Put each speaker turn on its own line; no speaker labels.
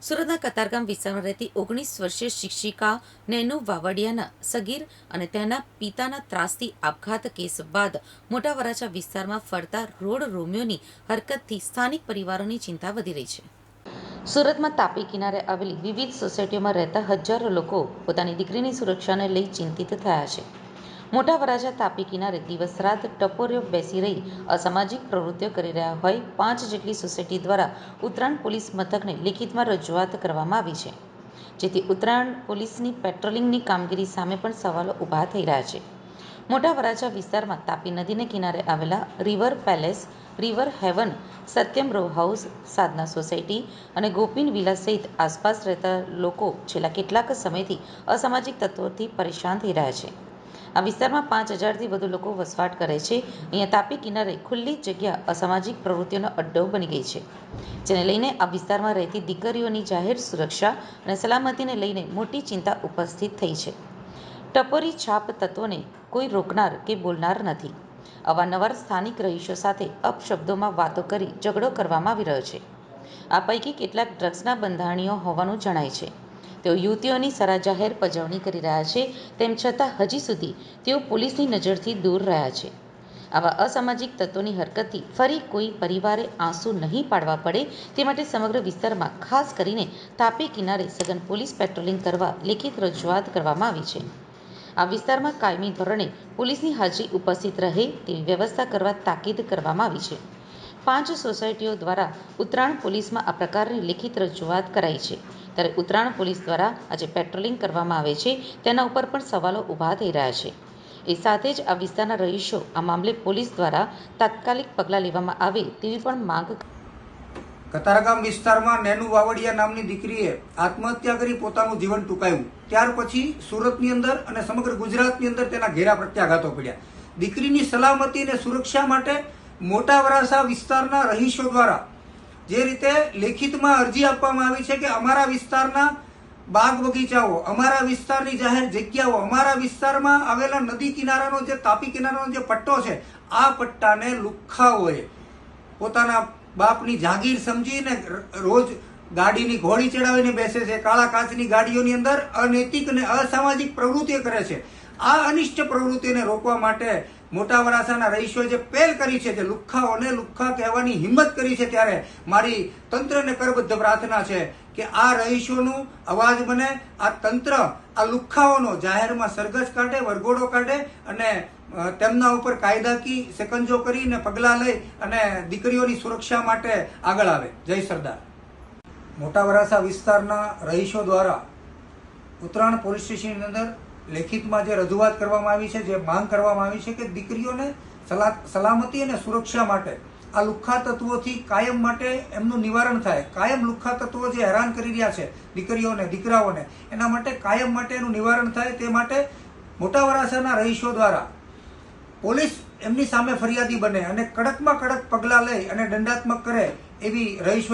સુરતના કતારગામ વિસ્તારમાં રહેતી ઓગણીસ વર્ષીય શિક્ષિકા નેનુ વાવડિયાના સગીર અને તેના પિતાના ત્રાસથી આપઘાત કેસ બાદ મોટા વરાછા વિસ્તારમાં ફરતા રોડ રોમિયોની હરકતથી સ્થાનિક પરિવારોની ચિંતા વધી રહી છે. સુરતમાં તાપી કિનારે આવેલી વિવિધ સોસાયટીઓમાં રહેતા હજારો લોકો પોતાની દીકરીની સુરક્ષાને લઈ ચિંતિત થયા છે. મોટા વરાછા તાપી કિનારે દિવસ રાત ટપોરીઓ બેસી રહી અસામાજિક પ્રવૃત્તિઓ કરી રહ્યા હોય પાંચ જેટલી સોસાયટી દ્વારા ઉત્તરાયણ પોલીસ મથકને લિખિતમાં રજૂઆત કરવામાં આવી છે. જેથી ઉત્તરાયણ પોલીસની પેટ્રોલિંગની કામગીરી સામે પણ સવાલો ઊભા થઈ રહ્યા છે. મોટા વરાછા વિસ્તારમાં તાપી નદીને કિનારે આવેલા river palace, river haven, Satyam row house, Sadhana society અને ગોપીન વિલા સહિત આસપાસ રહેતા લોકો છેલ્લા કેટલાક સમયથી અસામાજિક તત્વોથી પરેશાન થઈ રહ્યા છે. આ વિસ્તારમાં પાંચ હજારથી વધુ લોકો વસવાટ કરે છે. અહીંયા તાપી કિનારે ખુલ્લી જગ્યા અસામાજિક પ્રવૃત્તિઓનો અડ્ડો બની ગઈ છે. જેને લઈને આ વિસ્તારમાં રહેતી દીકરીઓની જાહેર સુરક્ષા અને સલામતીને લઈને મોટી ચિંતા ઉપસ્થિત થઈ છે. ટપોરી છાપ તત્વોને કોઈ રોકનાર કે બોલનાર નથી. અવારનવાર સ્થાનિક રહીશો સાથે અપશબ્દોમાં વાતો કરી ઝઘડો કરવામાં આવી રહ્યો છે. આ પૈકી કેટલાક ડ્રગ્સના બંધાણીઓ હોવાનું જણાય છે. તેઓ યુવતીઓની સરાજાહેર પજવણી કરી રહ્યા છે, તેમ છતાં હજી સુધી તેઓ પોલીસની નજરથી દૂર રહ્યા છે. આવા અસામાજિક તત્વોની હરકતથી ફરી કોઈ પરિવારે આંસુ નહીં પાડવા પડે તે માટે સમગ્ર વિસ્તારમાં ખાસ કરીને તાપી કિનારે સઘન પોલીસ પેટ્રોલિંગ કરવા લેખિત રજૂઆત કરવામાં આવી છે. આ વિસ્તારમાં કાયમી ધોરણે પોલીસની હાજરી ઉપસ્થિત રહે તેવી વ્યવસ્થા કરવા તાકીદ કરવામાં આવી છે. પાંચ સોસાયટીઓ દ્વારા ઉત્તરાયણ પોલીસમાં આ પ્રકારની લેખિત રજૂઆત કરાઈ છે. ત્યારે ઉત્તરાયણ પોલીસ દ્વારા આજે પેટ્રોલિંગ કરવામાં આવે છે. તેના ઉપર પણ સવાલો ઊભા થઈ રહ્યા છે. એ સાથે જ આ વિસ્તારના રહીશો આ મામલે પોલીસ દ્વારા તાત્કાલિક પગલાં લેવામાં આવે તેવી પણ માંગ
કતારગામ વિસ્તારમાં નેનુ વાવડિયા નામની દીકરીએ આત્મહત્યા કરી પોતાનું જીવન ટૂંકાયું. ત્યાર પછી સુરતની અંદર અને સમગ્ર ગુજરાતની અંદર તેના ઘેરા પ્રત્યાઘાતો પડ્યા. દીકરીની સલામતી અને સુરક્ષા માટે મોટા વરાસા વિસ્તારના રહીશો દ્વારા જે રીતે લેખિતમાં અરજી આપવામાં આવી છે કે અમારા વિસ્તારના બાગ બગીચાઓ, અમારા વિસ્તારની જાહેર જગ્યાઓ, અમારા વિસ્તારમાં આવેલા નદી કિનારાનો જે તાપી કિનારાનો જે પટ્ટો છે, આ પટ્ટાને લુખ્ખાઓએ પોતાના બાપની જાગીર સમજીને રોજ ગાડીની ઘોડી ચડાવીને બેસે છે, કાળા કાચની ગાડીઓની અંદર અનૈતિક અને અસામાજિક પ્રવૃત્તિઓ કરે છે. આ અનિષ્ટ પ્રવૃત્તિને રોકવા માટે મોટા વરાસાના રહીશોએ જે પહેલ કરી છે, જે લુખ્ખાઓને લુખ્ખા કહેવાની હિંમત કરી છે ત્યારે મારી તંત્રને કરબદ્ધ પ્રાર્થના છે કે આ રહીશોનું અવાજ બને આ તંત્ર, આ લુખ્ખાઓનો જાહેરમાં સરઘસ કાઢે, વરઘોડો કાઢે અને તેમના ઉપર કાયદાકી સેકંજો કરીને પગલાં લઈ અને દીકરીઓની સુરક્ષા માટે આગળ આવે. જય સરદાર. મોટા વરાસા વિસ્તારના રહીશો દ્વારા ઉત્તરાયણ પોલીસ સ્ટેશનની અંદર લેખિતમાં જે રજૂઆત કરવામાં આવી છે, જે માંગ કરવામાં આવી છે કે દીકરીઓને સલા- સલામતી અને સુરક્ષા માટે આ લુખ્ખા તત્વોથી કાયમ માટે એમનું નિવારણ થાય. કાયમ લુખ્ખા તત્વો જે હેરાન કરી રહ્યા છે, દીકરીઓને, દીકરાઓને, એના માટે કાયમ માટે એનું નિવારણ થાય તે માટે મોટા વરાસાના રહીશો દ્વારા પોલીસ એમની સામે ફરિયાદી બને અને કડકમાં કડક પગલાં લઈ અને દંડાત્મક કરે એવી રહીશો